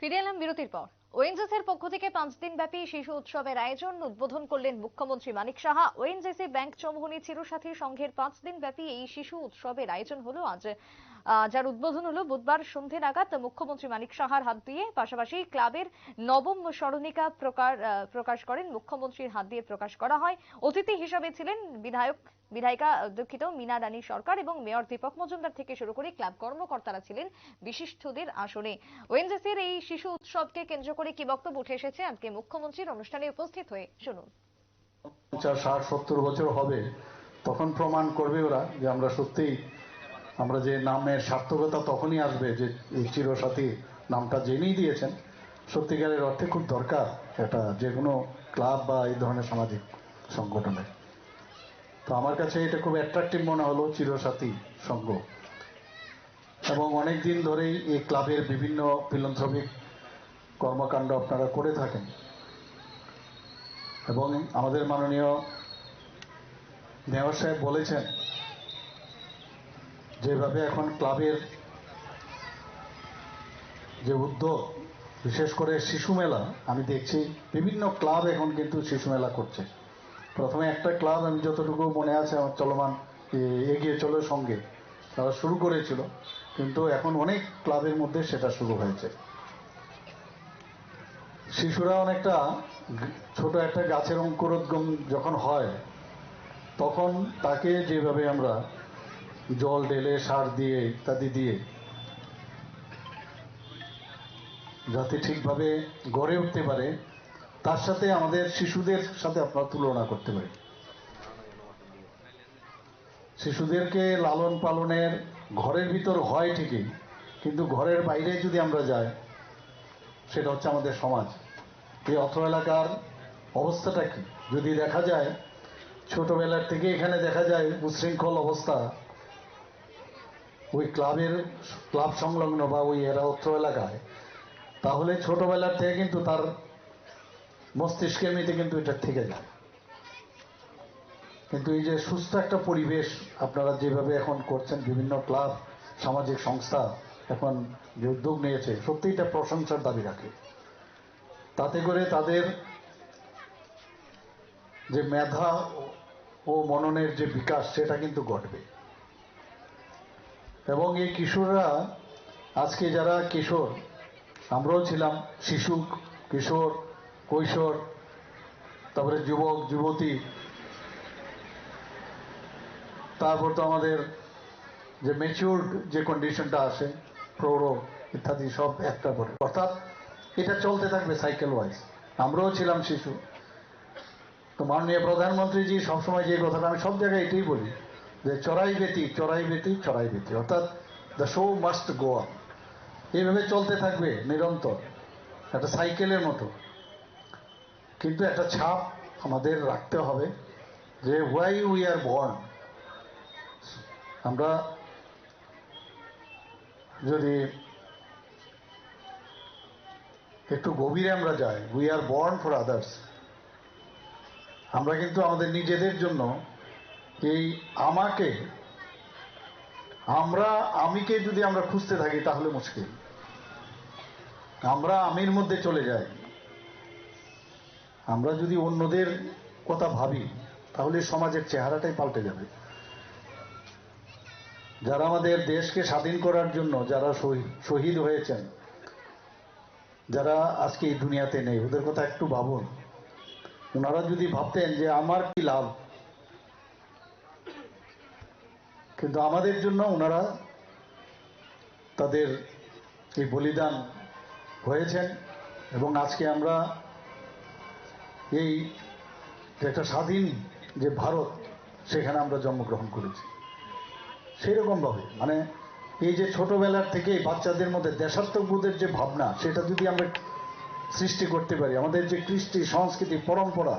ফিরে এলাম বিরতির পর। ওএনজিসির পক্ষ থেকে পাঁচ দিন ব্যাপী শিশু উৎসবের আয়োজন উদ্বোধন করলেন মুখ্যমন্ত্রী মানিক সাহা। ওএনজিসি ব্যাংক চৌমুহনী চিরসাথী সংঘের পাঁচ দিন ব্যাপী এই শিশু উৎসবের আয়োজন হলো আজ। যার উদ্বোধন হলো বুধবার সন্ধে নাগাদ মুখ্যমন্ত্রী মানিক সাহার হাত দিয়ে। পাশাপাশি ক্লাবের নবম স্মরণিকা প্রকাশ করেন, মুখ্যমন্ত্রীর হাত দিয়ে প্রকাশ করা হয়। অতিথি হিসাবে ছিলেন বিধায়ক, বিধায়িকা দুঃখিত, মিনা রানী সরকার এবং মেয়র দীপক মজুমদার থেকে শুরু করে ক্লাব কর্মকর্তারা ছিলেন বিশিষ্টদের আসনে। ওএনজিসির এই শিশু উৎসবকে কেন্দ্র করে কি বক্তব্য উঠে এসেছে? আজকে মুখ্যমন্ত্রীর অনুষ্ঠানে উপস্থিত হয়ে শুনুন। পঞ্চাশ, ষাট, সত্তর বছর হবে, তখন প্রমাণ করবে ওরা যে আমরা সত্যিই আমরা যে নামের সার্থকতা তখনই আসবে যে এই চিরসাথী নামটা জেনেই দিয়েছেন। সত্যিকারের অর্থে খুব দরকার এটা যে কোনো ক্লাব বা এই ধরনের সামাজিক সংগঠনের। তো আমার কাছে এটা খুব অ্যাট্রাকটিভ মনে হলো, চিরসাথী সংঘ। এবং অনেক দিন ধরেই এই ক্লাবের বিভিন্ন ফিলন্থ্রপিক কর্মকাণ্ড আপনারা করে থাকেন। এবং আমাদের মাননীয় মেয়র সাহেব বলেছেন যেভাবে এখন ক্লাবের যে উদ্যোগ, বিশেষ করে শিশু মেলা, আমি দেখছি বিভিন্ন ক্লাব এখন কিন্তু শিশু মেলা করছে। প্রথমে একটা ক্লাব, আমি যতটুকু মনে আছে আমার চলমান এগিয়ে চলো সঙ্গে। তারা শুরু করেছিল, কিন্তু এখন অনেক ক্লাবের মধ্যে সেটা শুরু হয়েছে। শিশুরা অনেকটা ছোট একটা গাছের অঙ্কুরোদ্গম যখন হয়, তখন তাকে যেভাবে আমরা জল ঢেলে, সার দিয়ে, ইত্যাদি দিয়ে, যাতে ঠিকভাবে গড়ে উঠতে পারে, তার সাথে আমাদের শিশুদের সাথে আপনারা তুলনা করতে পারি শিশুদেরকে লালন পালনের ঘরের ভিতর হয় ঠিকই, কিন্তু ঘরের বাইরে যদি আমরা যাই, সেটা হচ্ছে আমাদের সমাজ। এই অত্র এলাকার অবস্থাটা কি? যদি দেখা যায়, ছোটবেলার থেকে এখানে দেখা যায় উশৃঙ্খল অবস্থা ওই ক্লাবের ক্লাব সংলগ্ন বা ওই এরা অত্র এলাকায়, তাহলে ছোটবেলার থেকে কিন্তু তার মস্তিষ্কে এমনিতে কিন্তু এটা থেকে যায়। কিন্তু এই যে সুস্থ একটা পরিবেশ আপনারা যেভাবে এখন করছেন, বিভিন্ন ক্লাব, সামাজিক সংস্থা এখন যে উদ্যোগ নিয়েছে সত্যি এটা প্রশংসার দাবি রাখে। তাতে করে তাদের যে মেধা ও মননের যে বিকাশ, সেটা কিন্তু ঘটবে। এবং এই কিশোররা, আজকে যারা কিশোর, আমরাও ছিলাম শিশু, কিশোর, কৈশোর, তারপরে যুবক, যুবতী। তারপর তো আমাদের যে ম্যাচিউরড যে কন্ডিশনটা আসে, প্রৌঢ় ইত্যাদি সব একটা করে। অর্থাৎ এটা চলতে থাকবে সাইকেল ওয়াইজ আমরাও ছিলাম শিশু। তো মাননীয় প্রধানমন্ত্রীজি সবসময় যে কথাটা আমি সব জায়গায় এটাই বলি যে চড়াই বেতি চড়াই বেতি চড়াই বেতি। অর্থাৎ the show must go on এইভাবে চলতে থাকবে নিরন্তর, একটা সাইকেলের মতো। কিন্তু একটা ছাপ আমাদের রাখতে হবে যে ওয়াই উই আর বর্ন আমরা যদি একটু গভীরে আমরা যাই we are born for others আমরা কিন্তু আমাদের নিজেদের জন্য এই আমাকে, আমরা আমিকে যদি আমরা খুঁজতে থাকি, তাহলে মুশকিল। আমরা আমির মধ্যে চলে যাই। আমরা যদি অন্যদের কথা ভাবি, তাহলে সমাজের চেহারাটাই পাল্টে যাবে। যারা আমাদের দেশকে স্বাধীন করার জন্য যারা শহীদ হয়েছেন, যারা আজকে এই দুনিয়াতে নেই, ওদের কথা একটু ভাবুন। ওনারা যদি ভাবতেন যে আমার কি লাভ? কিন্তু আমাদের জন্য ওনারা তাদের এই বলিদান হয়েছেন এবং আজকে আমরা এই একটা স্বাধীন যে ভারত, সেখানে আমরা জন্মগ্রহণ করেছি। সেই রকমভাবে মানে এই যে ছোটবেলার থেকেই বাচ্চাদের মধ্যে দেশাত্মবোধের যে ভাবনা, সেটা যদি আমরা সৃষ্টি করতে পারি, আমাদের যে কৃষ্টি, সংস্কৃতি, পরম্পরা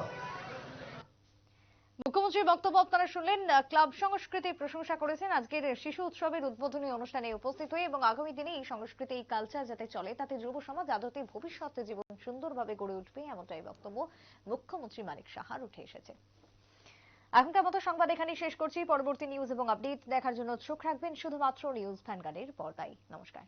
মুখ্যমন্ত্রীর বক্তব্য আপনারা শুনলেন ক্লাব সংস্কৃতির প্রশংসা করেছেন আজকের শিশু উৎসবের উদ্বোধনী অনুষ্ঠানে উপস্থিত হয়ে এবং আগামী দিনে এই সংস্কৃতি, এই কালচার যাতে চলে, তাতে যুব সমাজ, আদতে ভবিষ্যতে জীবন সুন্দরভাবে গড়ে উঠবে এমনটাই বক্তব্য মুখ্যমন্ত্রী মানিক সাহার উঠে এসেছে। এখনকার মতো সংবাদ এখানেই শেষ করছি। পরবর্তী নিউজ এবং আপডেট দেখার জন্য চোখ রাখবেন শুধুমাত্র নিউজ ভ্যানগার্ডের পর্দায়। নমস্কার।